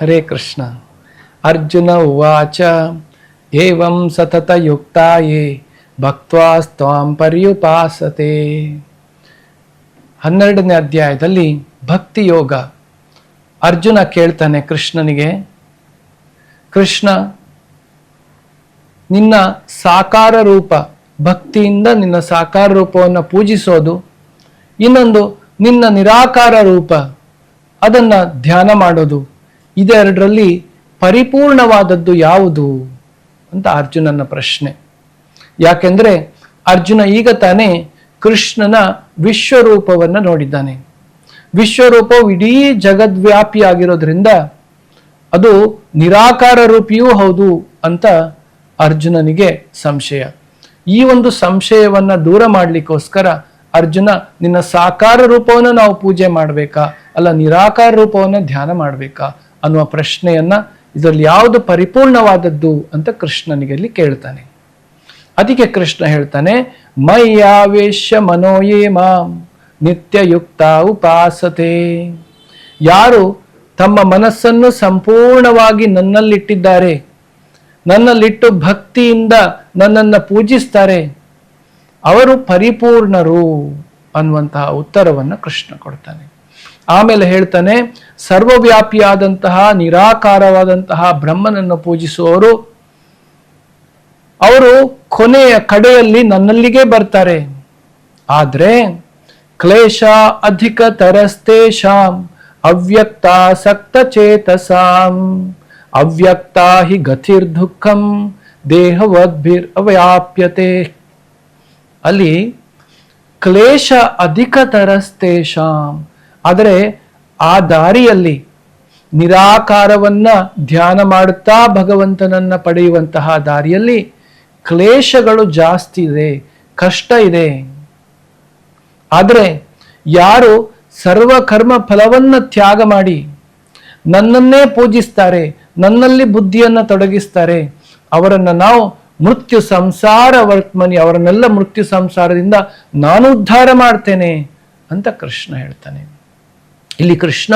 ಹರೇ ಕೃಷ್ಣ. ಅರ್ಜುನ ಉವಾಚ, ಏವಂ ಸತತಯುಕ್ತಾಯೇ, ಭಕ್ತ್ವಾಸ್ತ್ವಾಂ ಪರ್ಯುಪಾಸತೆ. ಹನ್ನೆರಡನೇ ಅಧ್ಯಾಯದಲ್ಲಿ ಭಕ್ತಿ ಯೋಗ. ಅರ್ಜುನ ಕೇಳ್ತಾನೆ ಕೃಷ್ಣನಿಗೆ, ಕೃಷ್ಣ, ನಿನ್ನ ಸಾಕಾರ ರೂಪ, ಭಕ್ತಿಯಿಂದ ನಿನ್ನ ಸಾಕಾರ ರೂಪವನ್ನು ಪೂಜಿಸೋದು, ಇನ್ನೊಂದು ನಿನ್ನ ನಿರಾಕಾರ ರೂಪ, ಅದನ್ನ ಧ್ಯಾನ ಮಾಡೋದು. ಇದೆರಡರಲ್ಲಿ ಪರಿಪೂರ್ಣವಾದದ್ದು ಯಾವುದು ಅಂತ ಅರ್ಜುನನ ಪ್ರಶ್ನೆ. ಯಾಕೆಂದ್ರೆ ಅರ್ಜುನ ಈಗ ತಾನೇ ಕೃಷ್ಣನ ವಿಶ್ವರೂಪವನ್ನು ನೋಡಿದ್ದಾನೆ. ವಿಶ್ವರೂಪವು ಇಡೀ ಜಗದ್ವ್ಯಾಪಿ ಆಗಿರೋದ್ರಿಂದ ಅದು ನಿರಾಕಾರ ರೂಪಿಯೂ ಹೌದು ಅಂತ ಅರ್ಜುನನಿಗೆ ಸಂಶಯ. ಈ ಒಂದು ಸಂಶಯವನ್ನ ದೂರ ಮಾಡಲಿಕ್ಕೋಸ್ಕರ ಅರ್ಜುನ, ನಿನ್ನ ಸಾಕಾರ ರೂಪವನ್ನು ನಾವು ಪೂಜೆ ಮಾಡಬೇಕಾ? ಅಲ್ಲ, ನಿರಾಕಾರ ರೂಪವನ್ನು ಧ್ಯಾನ ಮಾಡಬೇಕಾ? ಅನ್ನುವ ಪ್ರಶ್ನೆಯನ್ನ ಇದರಲ್ಲಿ ಯಾವುದು ಪರಿಪೂರ್ಣವಾದದ್ದು ಅಂತ ಕೃಷ್ಣನಿಗೆ ಅಲ್ಲಿ ಕೇಳ್ತಾನೆ. ಅದಕ್ಕೆ ಕೃಷ್ಣ ಹೇಳ್ತಾನೆ ಮಯ್ಯಾವೇಶ್ಯ ಮನೋಯೇ ಮಾಂ, ನಿತ್ಯಯುಕ್ತ ಉಪಾಸತೆ. ಯಾರು ತಮ್ಮ ಮನಸ್ಸನ್ನು ಸಂಪೂರ್ಣವಾಗಿ ನನ್ನಲ್ಲಿಟ್ಟಿದ್ದಾರೆ, ನನ್ನಲ್ಲಿಟ್ಟು ಭಕ್ತಿಯಿಂದ ನನ್ನನ್ನು ಪೂಜಿಸ್ತಾರೆ, ಅವರು ಪರಿಪೂರ್ಣರು ಅನ್ನುವಂತಹ ಉತ್ತರವನ್ನು ಕೃಷ್ಣ ಕೊಡ್ತಾನೆ. ಆಮೇಲೆ ಹೇಳ್ತಾನೆ ಸರ್ವವ್ಯಾಪಿಯಾದಂತಹ, ನಿರಾಕಾರವಾದಂತಹ ಬ್ರಹ್ಮನನ್ನು ಪೂಜಿಸುವವರು, ಅವರು ಕೊನೆಯ ಕಡೆಯಲ್ಲಿ ನನ್ನಲ್ಲಿಗೆ ಬರ್ತಾರೆ. ಆದ್ರೆ, ಕ್ಲೇಶ ಅಧಿಕ ತರಸ್ತೇಶಾಂ ಅವ್ಯಕ್ತ ಸಕ್ತ ಚೇತಸಾಂ, ಅವ್ಯಕ್ತ ಹಿ ಗತಿರ್ದುಃಖಂ ದೇಹವದ್ಭಿರ್ ಅವ್ಯಾಪ್ಯತೆ. ಅಲ್ಲಿ ಕ್ಲೇಶ ಅಧಿಕ ತರಸ್ತೇಶಾಂ ಆದರೆ ಆ ದಾರಿಯಲ್ಲಿ ನಿರಾಕಾರವನ್ನ ಧ್ಯಾನ ಮಾಡುತ್ತಾ ಭಗವಂತನನ್ನ ಪಡೆಯುವಂತಹ ದಾರಿಯಲ್ಲಿ ಕ್ಲೇಶಗಳು ಜಾಸ್ತಿ ಇದೆ, ಕಷ್ಟ ಇದೆ. ಆದರೆ ಯಾರು ಸರ್ವ ಕರ್ಮ ಫಲವನ್ನ ತ್ಯಾಗ ಮಾಡಿ ನನ್ನನ್ನೇ ಪೂಜಿಸ್ತಾರೆ, ನನ್ನಲ್ಲಿ ಬುದ್ಧಿಯನ್ನ ತೊಡಗಿಸ್ತಾರೆ, ಅವರನ್ನ ನಾವು ಮೃತ್ಯು ಸಂಸಾರ ವರ್ತ್ಮನಿ, ಅವರನ್ನೆಲ್ಲ ಮೃತ್ಯು ಸಂಸಾರದಿಂದ ನಾನು ಉದ್ಧಾರ ಮಾಡ್ತೇನೆ ಅಂತ ಕೃಷ್ಣ ಹೇಳ್ತಾನೆ. ಇಲ್ಲಿ ಕೃಷ್ಣ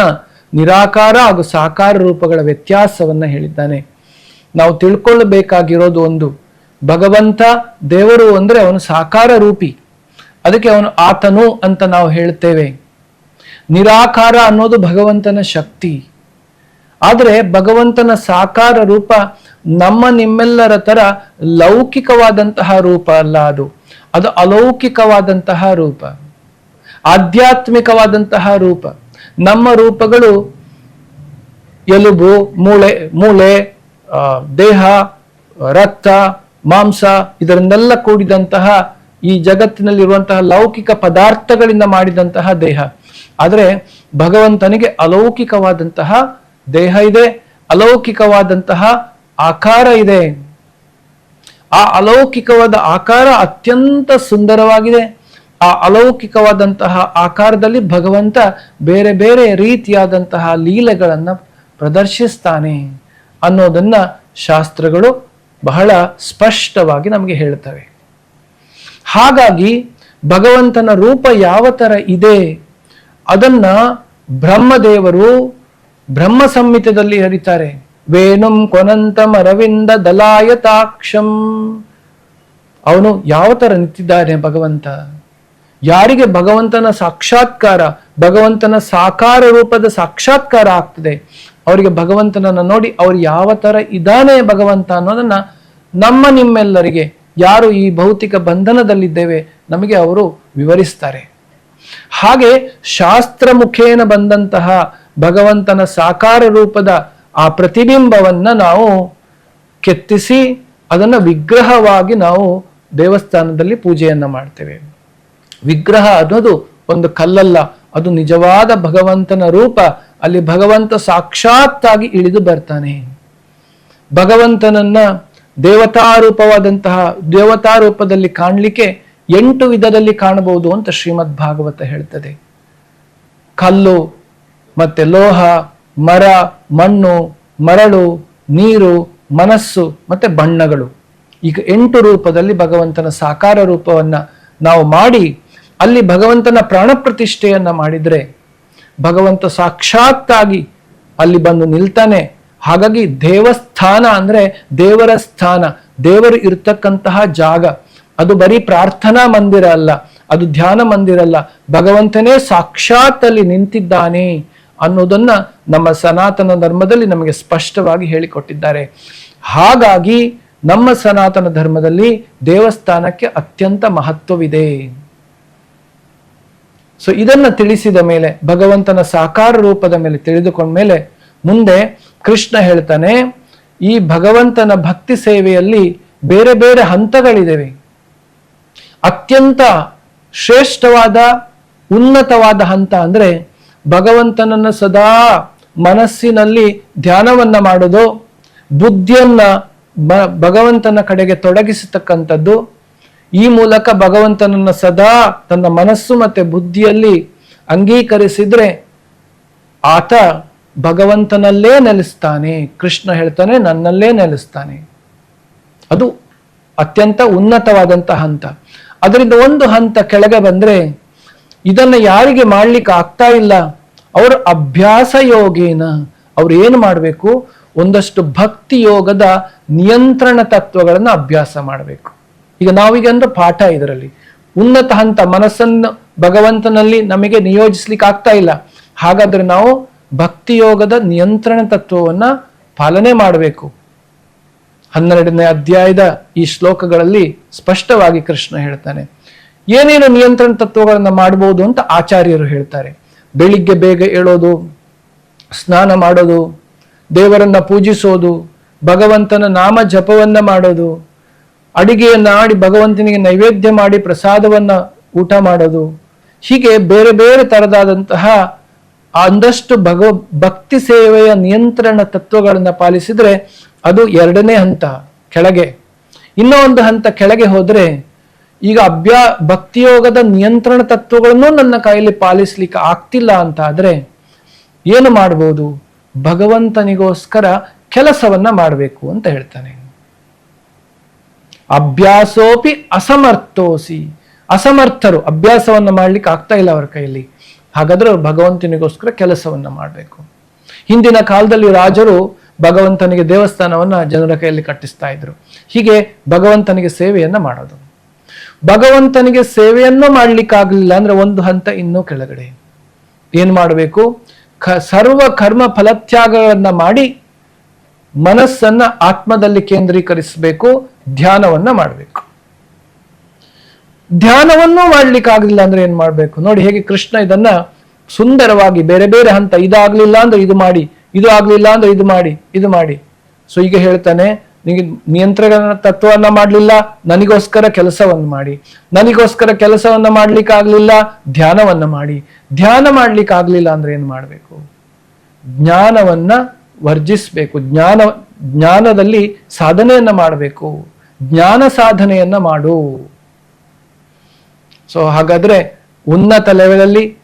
ನಿರಾಕಾರ ಹಾಗೂ ಸಾಕಾರ ರೂಪಗಳ ವ್ಯತ್ಯಾಸವನ್ನು ಹೇಳಿದ್ದಾನೆ. ನಾವು ತಿಳ್ಕೊಳ್ಳಬೇಕಾಗಿರೋದು ಒಂದು, ಭಗವಂತ ದೇವರು ಅಂದ್ರೆ ಅವನು ಸಾಕಾರ ರೂಪಿ. ಅದಕ್ಕೆ ಅವನು ಆತನು ಅಂತ ನಾವು ಹೇಳ್ತೇವೆ. ನಿರಾಕಾರ ಅನ್ನೋದು ಭಗವಂತನ ಶಕ್ತಿ. ಆದರೆ ಭಗವಂತನ ಸಾಕಾರ ರೂಪ ನಮ್ಮ ನಿಮ್ಮೆಲ್ಲರ ತರ ಲೌಕಿಕವಾದಂತಹ ರೂಪ ಅಲ್ಲ ಅದು. ಅದು ಅಲೌಕಿಕವಾದಂತಹ ರೂಪ. ಆಧ್ಯಾತ್ಮಿಕವಾದಂತಹ ರೂಪ. ನಮ್ಮ ರೂಪಗಳು ಎಲುಬು, ಮೂಳೆ ಮೂಳೆ ದೇಹ, ರಕ್ತ, ಮಾಂಸ ಇದರಿಂದೆಲ್ಲ ಕೂಡಿದಂತಹ ಈ ಜಗತ್ತಿನಲ್ಲಿರುವಂತಹ ಲೌಕಿಕ ಪದಾರ್ಥಗಳಿಂದ ಮಾಡಿದಂತಹ ದೇಹ. ಆದರೆ ಭಗವಂತನಿಗೆ ಅಲೌಕಿಕವಾದಂತಹ ದೇಹ ಇದೆ, ಅಲೌಕಿಕವಾದಂತಹ ಆಕಾರ ಇದೆ. ಆ ಅಲೌಕಿಕವಾದ ಆಕಾರ ಅತ್ಯಂತ ಸುಂದರವಾಗಿದೆ. ಆ ಅಲೌಕಿಕವಾದಂತಹ ಆಕಾರದಲ್ಲಿ ಭಗವಂತ ಬೇರೆ ಬೇರೆ ರೀತಿಯಾದಂತಹ ಲೀಲೆಗಳನ್ನು ಪ್ರದರ್ಶಿಸ್ತಾನೆ ಅನ್ನೋದನ್ನ ಶಾಸ್ತ್ರಗಳು ಬಹಳ ಸ್ಪಷ್ಟವಾಗಿ ನಮಗೆ ಹೇಳ್ತವೆ. ಹಾಗಾಗಿ ಭಗವಂತನ ರೂಪ ಯಾವ ಥರ ಇದೆ ಅದನ್ನ ಬ್ರಹ್ಮದೇವರು ಬ್ರಹ್ಮ ಸಂಹಿತದಲ್ಲಿ ಹರಿತಾರೆ. ವೇಣುಂ ಕೊನಂತಂ ಅರವಿಂದ ದಲಾಯತಾಕ್ಷಂ. ಅವನು ಯಾವ ಥರ ನಿಂತಿದ್ದಾನೆ ಭಗವಂತ? ಯಾರಿಗೆ ಭಗವಂತನ ಸಾಕ್ಷಾತ್ಕಾರ, ಭಗವಂತನ ಸಾಕಾರ ರೂಪದ ಸಾಕ್ಷಾತ್ಕಾರ ಆಗ್ತದೆ? ಅವರಿಗೆ ಭಗವಂತನನ್ನ ನೋಡಿ ಅವ್ರು ಯಾವ ತರ ಇದ್ದಾನೆ ಭಗವಂತ ಅನ್ನೋದನ್ನ ನಮ್ಮ ನಿಮ್ಮೆಲ್ಲರಿಗೆ, ಯಾರು ಈ ಭೌತಿಕ ಬಂಧನದಲ್ಲಿದ್ದೇವೆ ನಮಗೆ ಅವರು ವಿವರಿಸ್ತಾರೆ. ಹಾಗೆ ಶಾಸ್ತ್ರ ಮುಖೇನ ಬಂದಂತಹ ಭಗವಂತನ ಸಾಕಾರ ರೂಪದ ಆ ಪ್ರತಿಬಿಂಬವನ್ನ ನಾವು ಕೆತ್ತಿಸಿ ಅದನ್ನ ವಿಗ್ರಹವಾಗಿ ನಾವು ದೇವಸ್ಥಾನದಲ್ಲಿ ಪೂಜೆಯನ್ನು ಮಾಡ್ತೇವೆ. ವಿಗ್ರಹ ಅನ್ನೋದು ಒಂದು ಕಲ್ಲಲ್ಲ. ಅದು ನಿಜವಾದ ಭಗವಂತನ ರೂಪ. ಅಲ್ಲಿ ಭಗವಂತ ಸಾಕ್ಷಾತ್ತಾಗಿ ಇಳಿದು ಬರ್ತಾನೆ. ಭಗವಂತನನ್ನ ದೇವತಾರೂಪವಾದಂತಹ ದೇವತಾ ರೂಪದಲ್ಲಿ ಕಾಣಲಿಕ್ಕೆ ಎಂಟು ವಿಧದಲ್ಲಿ ಕಾಣಬಹುದು ಅಂತ ಶ್ರೀಮದ್ ಭಾಗವತ ಹೇಳ್ತದೆ. ಕಲ್ಲು, ಮತ್ತೆ ಲೋಹ, ಮರ, ಮಣ್ಣು, ಮರಳು, ನೀರು, ಮನಸ್ಸು, ಮತ್ತೆ ಬಣ್ಣಗಳು. ಈಗ ಎಂಟು ರೂಪದಲ್ಲಿ ಭಗವಂತನ ಸಾಕಾರ ರೂಪವನ್ನ ನಾವು ಮಾಡಿ ಅಲ್ಲಿ ಭಗವಂತನ ಪ್ರಾಣ ಪ್ರತಿಷ್ಠೆಯನ್ನ ಮಾಡಿದ್ರೆ ಭಗವಂತ ಸಾಕ್ಷಾತ್ತಾಗಿ ಅಲ್ಲಿ ಬಂದು ನಿಲ್ತಾನೆ. ಹಾಗಾಗಿ ದೇವಸ್ಥಾನ ಅಂದ್ರೆ ದೇವರ ಸ್ಥಾನ, ದೇವರು ಇರ್ತಕ್ಕಂತಹ ಜಾಗ. ಅದು ಬರೀ ಪ್ರಾರ್ಥನಾ ಮಂದಿರ ಅಲ್ಲ, ಅದು ಧ್ಯಾನ ಮಂದಿರ ಅಲ್ಲ. ಭಗವಂತನೇ ಸಾಕ್ಷಾತ್ ಅಲ್ಲಿ ನಿಂತಿದ್ದಾನೆ ಅನ್ನೋದನ್ನ ನಮ್ಮ ಸನಾತನ ಧರ್ಮದಲ್ಲಿ ನಮಗೆ ಸ್ಪಷ್ಟವಾಗಿ ಹೇಳಿಕೊಟ್ಟಿದ್ದಾರೆ. ಹಾಗಾಗಿ ನಮ್ಮ ಸನಾತನ ಧರ್ಮದಲ್ಲಿ ದೇವಸ್ಥಾನಕ್ಕೆ ಅತ್ಯಂತ ಮಹತ್ವವಿದೆ. ಸೊ ಇದನ್ನ ತಿಳಿಸಿದ ಮೇಲೆ, ಭಗವಂತನ ಸಾಕಾರ ರೂಪದ ಮೇಲೆ ತಿಳಿದುಕೊಂಡ ಮೇಲೆ, ಮುಂದೆ ಕೃಷ್ಣ ಹೇಳ್ತಾನೆ, ಈ ಭಗವಂತನ ಭಕ್ತಿ ಸೇವೆಯಲ್ಲಿ ಬೇರೆ ಬೇರೆ ಹಂತಗಳಿವೆ ಅತ್ಯಂತ ಶ್ರೇಷ್ಠವಾದ, ಉನ್ನತವಾದ ಹಂತ ಅಂದ್ರೆ, ಭಗವಂತನನ್ನ ಸದಾ ಮನಸ್ಸಿನಲ್ಲಿ ಧ್ಯಾನವನ್ನ ಮಾಡೋದು, ಬುದ್ಧಿಯನ್ನ ಭಗವಂತನ ಕಡೆಗೆ ತೊಡಗಿಸತಕ್ಕಂಥದ್ದು ಈ ಮೂಲಕ ಭಗವಂತನನ್ನು ಸದಾ ತನ್ನ ಮನಸ್ಸು ಮತ್ತೆ ಬುದ್ಧಿಯಲ್ಲಿ ಅಂಗೀಕರಿಸಿದ್ರೆ ಆತ ಭಗವಂತನಲ್ಲೇ ನೆಲೆಸ್ತಾನೆ. ಕೃಷ್ಣ ಹೇಳ್ತಾನೆ, ನನ್ನಲ್ಲೇ ನೆಲೆಸ್ತಾನೆ. ಅದು ಅತ್ಯಂತ ಉನ್ನತವಾದಂತ ಹಂತ. ಅದರಿಂದ ಒಂದು ಹಂತ ಕೆಳಗೆ ಬಂದ್ರೆ ಇದನ್ನ ಯಾರಿಗೆ ಮಾಡ್ಲಿಕ್ಕೆ ಆಗ್ತಾ ಇಲ್ಲ, ಅವರು ಅಭ್ಯಾಸ ಯೋಗೇನ ಅವ್ರು ಏನು ಮಾಡಬೇಕು? ಒಂದಷ್ಟು ಭಕ್ತಿ ಯೋಗದ ನಿಯಂತ್ರಣ ತತ್ವಗಳನ್ನು ಅಭ್ಯಾಸ ಮಾಡಬೇಕು. ಈಗ ನಾವೀಗ ಅಂದ್ರೆ ಪಾಠ ಇದರಲ್ಲಿ. ಉನ್ನತ ಹಂತ ಮನಸ್ಸನ್ನು ಭಗವಂತನಲ್ಲಿ ನಮಗೆ ನಿಯೋಜಿಸ್ಲಿಕ್ಕೆ ಆಗ್ತಾ ಇಲ್ಲ. ಹಾಗಾದ್ರೆ ನಾವು ಭಕ್ತಿ ಯೋಗದ ನಿಯಂತ್ರಣ ತತ್ವವನ್ನ ಪಾಲನೆ ಮಾಡಬೇಕು. ಹನ್ನೆರಡನೇ ಅಧ್ಯಾಯದ ಈ ಶ್ಲೋಕಗಳಲ್ಲಿ ಸ್ಪಷ್ಟವಾಗಿ ಕೃಷ್ಣ ಹೇಳ್ತಾನೆ, ಏನೇನು ನಿಯಂತ್ರಣ ತತ್ವಗಳನ್ನು ಮಾಡಬಹುದು ಅಂತ ಆಚಾರ್ಯರು ಹೇಳ್ತಾರೆ. ಬೆಳಿಗ್ಗೆ ಬೇಗ ಏಳೋದು, ಸ್ನಾನ ಮಾಡೋದು, ದೇವರನ್ನ ಪೂಜಿಸೋದು, ಭಗವಂತನ ನಾಮ ಜಪವನ್ನ ಮಾಡೋದು ಅಡಿಗೆಯನ್ನ ಆಡಿ ಭಗವಂತನಿಗೆ ನೈವೇದ್ಯ ಮಾಡಿ ಪ್ರಸಾದವನ್ನ ಊಟ ಮಾಡೋದು, ಹೀಗೆ ಬೇರೆ ಬೇರೆ ತರದಾದಂತಹ ಒಂದಷ್ಟು ಭಗವ, ಭಕ್ತಿ ಸೇವೆಯ ನಿಯಂತ್ರಣ ತತ್ವಗಳನ್ನು ಪಾಲಿಸಿದ್ರೆ ಅದು ಎರಡನೇ ಹಂತ, ಕೆಳಗೆ. ಇನ್ನೂ ಒಂದು ಹಂತ ಕೆಳಗೆ ಹೋದರೆ ಈಗ ಅಭ್ಯಾ, ಭಕ್ತಿಯೋಗದ ನಿಯಂತ್ರಣ ತತ್ವಗಳನ್ನು ನನ್ನ ಕೈಯಲ್ಲಿ ಪಾಲಿಸ್ಲಿಕ್ಕೆ ಆಗ್ತಿಲ್ಲ ಅಂತ ಆದರೆ ಏನು ಮಾಡ್ಬೋದು? ಭಗವಂತನಿಗೋಸ್ಕರ ಕೆಲಸವನ್ನ ಮಾಡಬೇಕು ಅಂತ ಹೇಳ್ತಾನೆ. ಅಭ್ಯಾಸೋಪಿ ಅಸಮರ್ಥೋಸಿ. ಅಸಮರ್ಥರು ಅಭ್ಯಾಸವನ್ನು ಮಾಡ್ಲಿಕ್ಕೆ ಆಗ್ತಾ ಇಲ್ಲ ಅವರ ಕೈಯಲ್ಲಿ. ಹಾಗಾದ್ರೆ ಅವರು ಭಗವಂತನಿಗೋಸ್ಕರ ಕೆಲಸವನ್ನ ಮಾಡಬೇಕು. ಹಿಂದಿನ ಕಾಲದಲ್ಲಿ ರಾಜರು ಭಗವಂತನಿಗೆ ದೇವಸ್ಥಾನವನ್ನ ಜನರ ಕೈಯಲ್ಲಿ ಕಟ್ಟಿಸ್ತಾ ಇದ್ರು. ಹೀಗೆ ಭಗವಂತನಿಗೆ ಸೇವೆಯನ್ನ ಮಾಡೋದು. ಭಗವಂತನಿಗೆ ಸೇವೆಯನ್ನು ಮಾಡ್ಲಿಕ್ಕಾಗ್ಲಿಲ್ಲ ಅಂದ್ರೆ ಒಂದು ಹಂತ ಇನ್ನೂ ಕೆಳಗಡೆ. ಏನ್ ಮಾಡಬೇಕು? ಕ ಸರ್ವ ಕರ್ಮ ಫಲತ್ಯಾಗಗಳನ್ನ ಮಾಡಿ ಮನಸ್ಸನ್ನ ಆತ್ಮದಲ್ಲಿ ಕೇಂದ್ರೀಕರಿಸಬೇಕು. ಧ್ಯಾನವನ್ನ ಮಾಡಬೇಕು. ಧ್ಯಾನವನ್ನು ಮಾಡ್ಲಿಕ್ಕಾಗ್ಲಿಲ್ಲ ಅಂದ್ರೆ ಏನ್ ಮಾಡ್ಬೇಕು? ನೋಡಿ ಹೇಗೆ ಕೃಷ್ಣ ಇದನ್ನ ಸುಂದರವಾಗಿ ಬೇರೆ ಬೇರೆ ಹಂತ ಇದಾಗ್ಲಿಲ್ಲ ಅಂದ್ರೆ ಇದು ಮಾಡಿ, ಇದು ಆಗ್ಲಿಲ್ಲ ಅಂದ್ರೆ ಇದು ಮಾಡಿ ಇದು ಮಾಡಿ. ಸೊ ಈಗ ಹೇಳ್ತಾನೆ ನಿಮಗೆ ನಿಯಂತ್ರಣ ತತ್ವವನ್ನ ಮಾಡ್ಲಿಲ್ಲ, ನನಗೋಸ್ಕರ ಕೆಲಸವನ್ನು ಮಾಡಿ. ನನಗೋಸ್ಕರ ಕೆಲಸವನ್ನ ಮಾಡ್ಲಿಕ್ಕೆ ಆಗ್ಲಿಲ್ಲ ಧ್ಯಾನವನ್ನ ಮಾಡಿ. ಧ್ಯಾನ ಮಾಡ್ಲಿಕ್ಕೆ ಆಗ್ಲಿಲ್ಲ ಅಂದ್ರೆ ಏನ್ ಮಾಡ್ಬೇಕು? ಜ್ಞಾನವನ್ನ ವರ್ಜಿಸ್ಬೇಕು. ಜ್ಞಾನ, ಜ್ಞಾನದಲ್ಲಿ ಸಾಧನೆಯನ್ನ ಮಾಡಬೇಕು. ಜ್ಞಾನ ಸಾಧನೆಯನ್ನ ಮಾಡು. ಸೊ ಹಾಗಾದ್ರೆ ಉನ್ನತ ಲೆವೆಲಲ್ಲಿ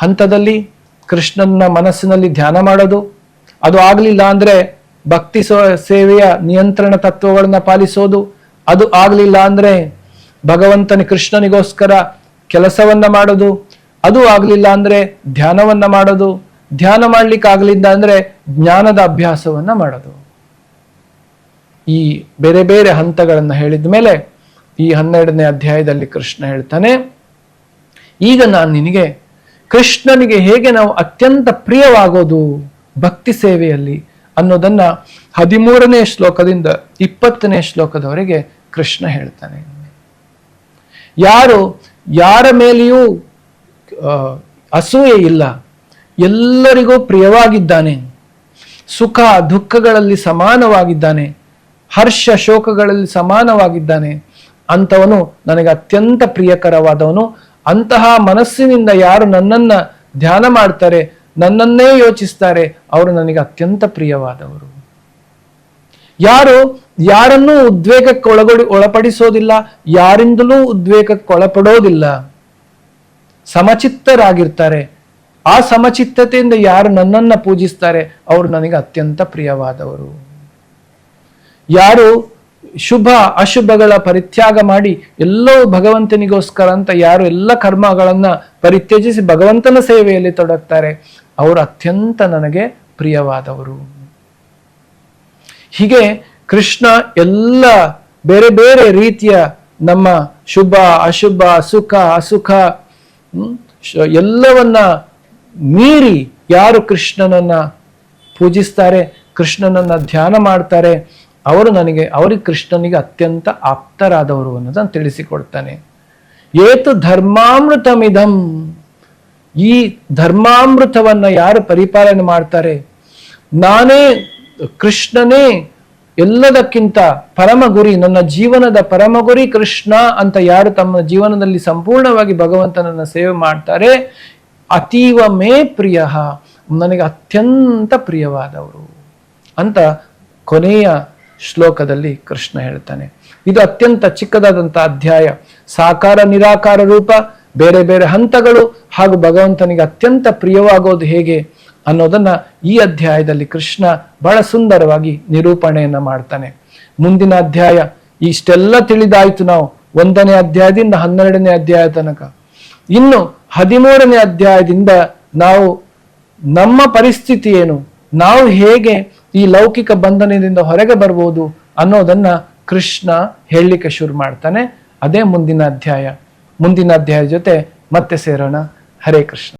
ಹಂತದಲ್ಲಿ ಕೃಷ್ಣನ ಮನಸ್ಸಿನಲ್ಲಿ ಧ್ಯಾನ ಮಾಡೋದು, ಅದು ಆಗಲಿಲ್ಲ ಅಂದ್ರೆ ಭಕ್ತಿ ಸೇವೆಯ ನಿಯಂತ್ರಣ ತತ್ವಗಳನ್ನ ಪಾಲಿಸೋದು, ಅದು ಆಗಲಿಲ್ಲ ಅಂದ್ರೆ ಭಗವಂತನ ಕೃಷ್ಣನಿಗೋಸ್ಕರ ಕೆಲಸವನ್ನ ಮಾಡೋದು, ಅದು ಆಗಲಿಲ್ಲ ಅಂದ್ರೆ ಧ್ಯಾನವನ್ನ ಮಾಡೋದು, ಧ್ಯಾನ ಮಾಡ್ಲಿಕ್ಕೆ ಆಗಲಿಲ್ಲ ಅಂದ್ರೆ ಜ್ಞಾನದ ಅಭ್ಯಾಸವನ್ನ ಮಾಡೋದು. ಈ ಬೇರೆ ಬೇರೆ ಹಂತಗಳನ್ನು ಹೇಳಿದ ಮೇಲೆ ಈ ಹನ್ನೆರಡನೇ ಅಧ್ಯಾಯದಲ್ಲಿ ಕೃಷ್ಣ ಹೇಳ್ತಾನೆ, ಈಗ ನಾನು ನಿನಗೆ ಕೃಷ್ಣನಿಗೆ ಹೇಗೆ ನಾವು ಅತ್ಯಂತ ಪ್ರಿಯವಾಗೋದು ಭಕ್ತಿ ಸೇವೆಯಲ್ಲಿ ಅನ್ನೋದನ್ನ ಹದಿಮೂರನೇ ಶ್ಲೋಕದಿಂದ ಇಪ್ಪತ್ತನೇ ಶ್ಲೋಕದವರೆಗೆ ಕೃಷ್ಣ ಹೇಳ್ತಾನೆ. ಯಾರು ಯಾರ ಮೇಲೆಯೂ ಅಸೂಯೆ ಇಲ್ಲ, ಎಲ್ಲರಿಗೂ ಪ್ರಿಯವಾಗಿದ್ದಾನೆ, ಸುಖ ದುಃಖಗಳಲ್ಲಿ ಸಮಾನವಾಗಿದ್ದಾನೆ ಹರ್ಷ ಶೋಕಗಳಲ್ಲಿ ಸಮಾನವಾಗಿದ್ದಾನೆ. ಅಂತವನು ನನಗೆ ಅತ್ಯಂತ ಪ್ರಿಯಕರವಾದವನು. ಅಂತಹ ಮನಸ್ಸಿನಿಂದ ಯಾರು ನನ್ನನ್ನ ಧ್ಯಾನ ಮಾಡ್ತಾರೆ, ನನ್ನನ್ನೇ ಯೋಚಿಸ್ತಾರೆ, ಅವರು ನನಗೆ ಅತ್ಯಂತ ಪ್ರಿಯವಾದವರು. ಯಾರು ಯಾರನ್ನೂ ಉದ್ವೇಗಕ್ಕೆ ಒಳಗೊಡಿ, ಒಳಪಡಿಸೋದಿಲ್ಲ, ಯಾರಿಂದಲೂ ಉದ್ವೇಗಕ್ಕೆ ಒಳಪಡೋದಿಲ್ಲ. ಸಮಚಿತ್ತರಾಗಿರ್ತಾರೆ. ಆ ಸಮಚಿತ್ತತೆಯಿಂದ ಯಾರು ನನ್ನನ್ನ ಪೂಜಿಸ್ತಾರೆ, ಅವರು ನನಗೆ ಅತ್ಯಂತ ಪ್ರಿಯವಾದವರು. ಯಾರು ಶುಭ ಅಶುಭಗಳ ಪರಿತ್ಯಾಗ ಮಾಡಿ ಎಲ್ಲೋ ಭಗವಂತನಿಗೋಸ್ಕರ ಅಂತ ಯಾರು ಎಲ್ಲ ಕರ್ಮಗಳನ್ನ ಪರಿತ್ಯಜಿಸಿ ಭಗವಂತನ ಸೇವೆಯಲ್ಲಿ ತೊಡಗ್ತಾರೆ, ಅವರು ಅತ್ಯಂತ ನನಗೆ ಪ್ರಿಯವಾದವರು. ಹೀಗೆ ಕೃಷ್ಣ ಎಲ್ಲ ಬೇರೆ ಬೇರೆ ರೀತಿಯ ನಮ್ಮ ಶುಭ, ಅಶುಭ, ಸುಖ, ಅಸುಖ ಎಲ್ಲವನ್ನ ಮೀರಿ ಯಾರು ಕೃಷ್ಣನನ್ನ ಪೂಜಿಸ್ತಾರೆ, ಕೃಷ್ಣನನ್ನ ಧ್ಯಾನ ಮಾಡ್ತಾರೆ ಅವರು ನನಗೆ ಅವರಿಗೆ ಕೃಷ್ಣನಿಗೆ ಅತ್ಯಂತ ಆಪ್ತರಾದವರು ಅನ್ನೋದನ್ನು ತಿಳಿಸಿಕೊಡ್ತಾನೆ. ಏತು ಧರ್ಮಾಮೃತಮಿದಂ? ಈ ಧರ್ಮಾಮೃತವನ್ನ ಯಾರು ಪರಿಪಾಲನೆ ಮಾಡ್ತಾರೆ? ನಾನೇ ಕೃಷ್ಣನೇ, ಎಲ್ಲದಕ್ಕಿಂತ ಪರಮ ಗುರಿ ನನ್ನ ಜೀವನದ ಪರಮ ಗುರಿ ಕೃಷ್ಣ ಅಂತ ಯಾರು ತಮ್ಮ ಜೀವನದಲ್ಲಿ ಸಂಪೂರ್ಣವಾಗಿ ಭಗವಂತನನ್ನ ಸೇವೆ ಮಾಡ್ತಾರೆ? ಅತೀವ ಮೇ ಪ್ರಿಯ, ನನಗೆ ಅತ್ಯಂತ ಪ್ರಿಯವಾದವರು ಅಂತ ಕೊನೆಯ ಶ್ಲೋಕದಲ್ಲಿ ಕೃಷ್ಣ ಹೇಳ್ತಾನೆ. ಇದು ಅತ್ಯಂತ ಚಿಕ್ಕದಾದಂಥ ಅಧ್ಯಾಯ. ಸಾಕಾರ, ನಿರಾಕಾರ ರೂಪ, ಬೇರೆ ಬೇರೆ ಹಂತಗಳು ಹಾಗೂ ಭಗವಂತನಿಗೆ ಅತ್ಯಂತ ಪ್ರಿಯವಾಗೋದು ಹೇಗೆ ಅನ್ನೋದನ್ನ ಈ ಅಧ್ಯಾಯದಲ್ಲಿ ಕೃಷ್ಣ ಬಹಳ ಸುಂದರವಾಗಿ ನಿರೂಪಣೆಯನ್ನ ಮಾಡ್ತಾನೆ. ಮುಂದಿನ ಅಧ್ಯಾಯ, ಇಷ್ಟೆಲ್ಲ ತಿಳಿದಾಯ್ತು ನಾವು. ಒಂದನೇ ಅಧ್ಯಾಯದಿಂದ ಹನ್ನೆರಡನೇ ಅಧ್ಯಾಯ ತನಕ. ಇನ್ನು ಹದಿಮೂರನೇ ಅಧ್ಯಾಯದಿಂದ ನಾವು ನಮ್ಮ ಪರಿಸ್ಥಿತಿ ಏನು? ನಾವು ಹೇಗೆ ಈ ಲೌಕಿಕ ಬಂಧನದಿಂದ ಹೊರಗೆ ಬರ್ಬೋದು ಅನ್ನೋದನ್ನ ಕೃಷ್ಣ ಹೇಳಲಿಕ್ಕೆ ಶುರು ಮಾಡ್ತಾನೆ. ಅದೇ ಮುಂದಿನ ಅಧ್ಯಾಯ. ಮುಂದಿನ ಅಧ್ಯಾಯ ಜೊತೆ ಮತ್ತೆ ಸೇರೋಣ. ಹರೇ ಕೃಷ್ಣ.